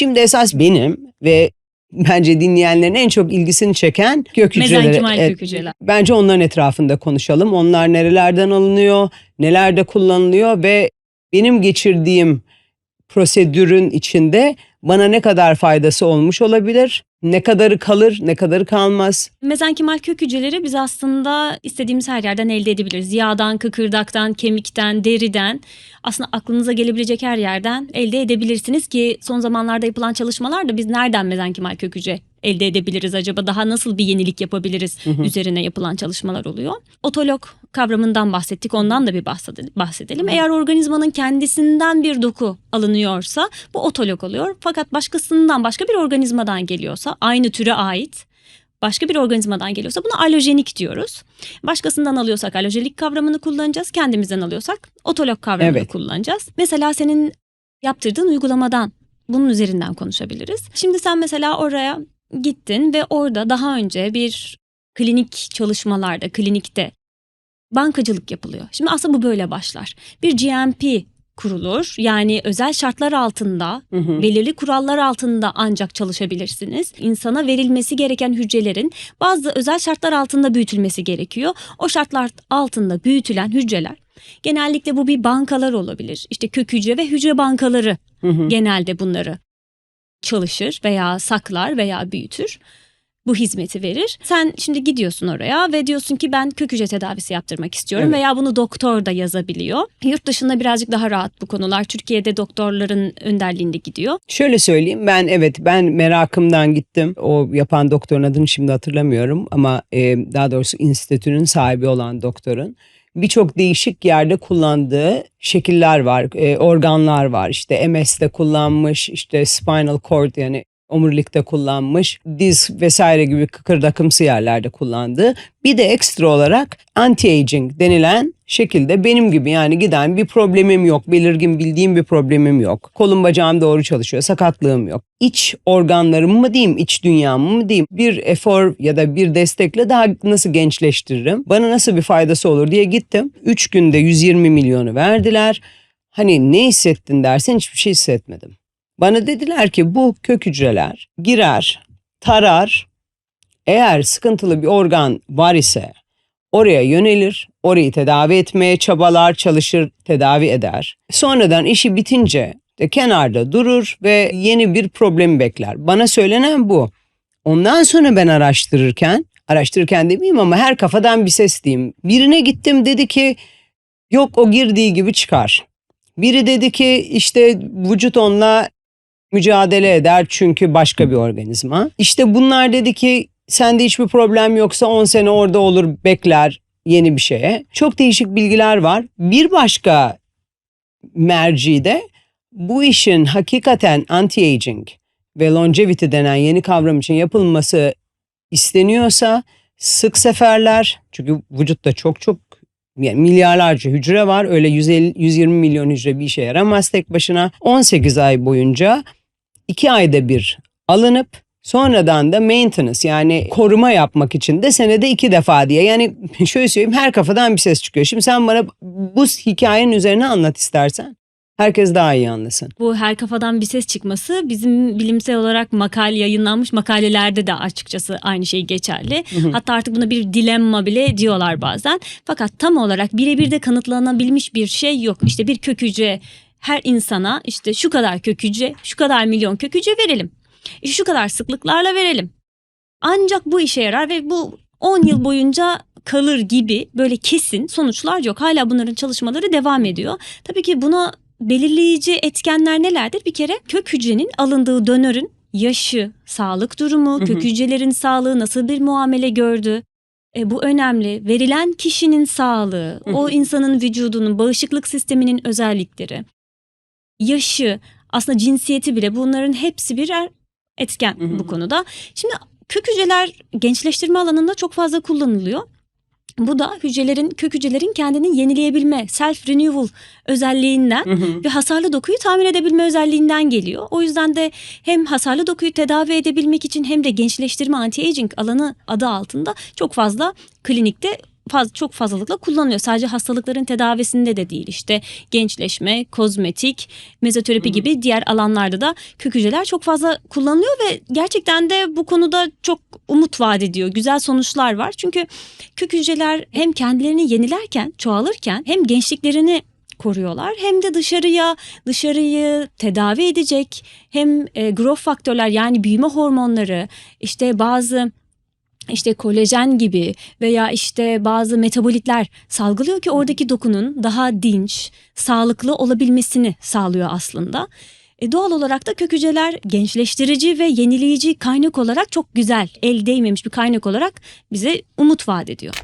Şimdi esas benim ve bence dinleyenlerin en çok ilgisini çeken kök hücreleri. Kök hücreler. Bence onların etrafında konuşalım. Onlar nerelerden alınıyor, nelerde kullanılıyor ve benim geçirdiğim prosedürün içinde bana ne kadar faydası olmuş olabilir, ne kadarı kalır, ne kadarı kalmaz. Mezenkimal kök hücreleri biz aslında istediğimiz her yerden elde edebiliriz. Yağdan, kıkırdaktan, kemikten, deriden aslında aklınıza gelebilecek her yerden elde edebilirsiniz ki son zamanlarda yapılan çalışmalarda biz nereden mezenkimal kök hücre elde edebiliriz acaba daha nasıl bir yenilik yapabiliriz üzerine yapılan çalışmalar oluyor. Otolog kavramından bahsettik ondan da bir bahsedelim. Eğer organizmanın kendisinden bir doku alınıyorsa bu otolog oluyor. Fakat başkasından başka bir organizmadan geliyorsa aynı türe ait başka bir organizmadan geliyorsa buna alojenik diyoruz. Başkasından alıyorsak alojenik kavramını kullanacağız. Kendimizden alıyorsak otolog kavramını Evet. kullanacağız. Mesela senin yaptırdığın uygulamadan bunun üzerinden konuşabiliriz. Şimdi sen mesela oraya gittin ve orada daha önce bir klinik çalışmalarda, klinikte bankacılık yapılıyor. Şimdi aslında bu böyle başlar. Bir GMP kurulur. Yani özel şartlar altında Hı hı. belirli kurallar altında ancak çalışabilirsiniz. İnsana verilmesi gereken hücrelerin bazı özel şartlar altında büyütülmesi gerekiyor. O şartlar altında büyütülen hücreler genellikle bu bir bankalar olabilir. İşte kök hücre ve hücre bankaları Hı hı. genelde bunları çalışır veya saklar veya büyütür. Bu hizmeti verir. Sen şimdi gidiyorsun oraya ve diyorsun ki ben kök hücre tedavisi yaptırmak istiyorum Evet. veya bunu doktor da yazabiliyor. Yurt dışında birazcık daha rahat bu konular. Türkiye'de doktorların önderliğinde gidiyor. Şöyle söyleyeyim ben evet ben merakımdan gittim. O yapan doktorun adını şimdi hatırlamıyorum ama e, daha doğrusu enstitünün sahibi olan doktorun birçok değişik yerde kullandığı şekiller var, e, organlar var. İşte MS'de kullanmış, işte spinal cord yani omurilikte kullanmış, diz vesaire gibi kıkırdakımsı yerlerde kullandığı. Bir de ekstra olarak anti-aging denilen şekilde benim gibi yani giden bir problemim yok, belirgin bildiğim bir problemim yok. Kolum bacağım doğru çalışıyor, sakatlığım yok. İç organlarımı mı diyeyim, iç dünyamı mı diyeyim bir efor ya da bir destekle daha nasıl gençleştiririm, bana nasıl bir faydası olur diye gittim. 3 günde 120 milyonu verdiler. Hani ne hissettin dersen hiçbir şey hissetmedim. Bana dediler ki bu kök hücreler girer, tarar. Eğer sıkıntılı bir organ var ise oraya yönelir, orayı tedavi etmeye çabalar, çalışır, tedavi eder. Sonradan işi bitince de kenarda durur ve yeni bir problem bekler. Bana söylenen bu. Ondan sonra ben araştırırken, araştırırken demeyeyim ama her kafadan bir ses diyeyim. Birine gittim dedi ki yok o girdiği gibi çıkar. Biri dedi ki işte vücut onunla mücadele eder çünkü başka bir organizma. İşte bunlar dedi ki sende hiçbir problem yoksa 10 sene orada olur bekler yeni bir şeye. Çok değişik bilgiler var. Bir başka mercide bu işin hakikaten anti-aging ve longevity denen yeni kavram için yapılması isteniyorsa sık seferler çünkü vücutta çok çok yani milyarlarca hücre var. Öyle 150, 120 milyon hücre bir işe yaramaz tek başına. 18 ay boyunca 2 ayda bir alınıp sonradan da maintenance yani koruma yapmak için de senede iki defa diye. Yani şöyle söyleyeyim her kafadan bir ses çıkıyor. Şimdi sen bana bu hikayenin üzerine anlat istersen. Herkes daha iyi anlasın. Bu her kafadan bir ses çıkması bizim bilimsel olarak makale yayınlanmış makalelerde de açıkçası aynı şey geçerli. Hatta artık buna bir dilemma bile diyorlar bazen. Fakat tam olarak birebir de kanıtlanabilmiş bir şey yok. İşte bir kök hücre her insana işte şu kadar kök hücre, şu kadar milyon kök hücre verelim. Şu kadar sıklıklarla verelim. Ancak bu işe yarar ve bu 10 yıl boyunca kalır gibi böyle kesin sonuçlar yok. Hala bunların çalışmaları devam ediyor. Tabii ki buna belirleyici etkenler nelerdir? Bir kere kök hücrenin alındığı donörün yaşı, sağlık durumu, kök hücrelerin sağlığı nasıl bir muamele gördü? E, bu önemli. Verilen kişinin sağlığı, o insanın vücudunun, bağışıklık sisteminin özellikleri, yaşı, aslında cinsiyeti bile bunların hepsi birer etken Hı hı. bu konuda. Şimdi kök hücreler gençleştirme alanında çok fazla kullanılıyor. Bu da hücrelerin, kök hücrelerin kendini yenileyebilme, self renewal özelliğinden ve hasarlı dokuyu tamir edebilme özelliğinden geliyor. O yüzden de hem hasarlı dokuyu tedavi edebilmek için hem de gençleştirme anti-aging alanı adı altında çok fazla klinikte faz, çok fazlalıkla kullanılıyor. Sadece hastalıkların tedavisinde de değil işte gençleşme, kozmetik, mezoterapi gibi diğer alanlarda da kök hücreler çok fazla kullanılıyor ve gerçekten de bu konuda çok umut vaat ediyor. Güzel sonuçlar var. Çünkü kök hücreler hem kendilerini yenilerken, çoğalırken hem gençliklerini koruyorlar hem de dışarıya dışarıyı tedavi edecek hem e, growth faktörler yani büyüme hormonları işte bazı işte kolajen gibi veya işte bazı metabolitler salgılıyor ki oradaki dokunun daha dinç, sağlıklı olabilmesini sağlıyor aslında. E doğal olarak da kök hücreler gençleştirici ve yenileyici kaynak olarak çok güzel, el değmemiş bir kaynak olarak bize umut vaat ediyor.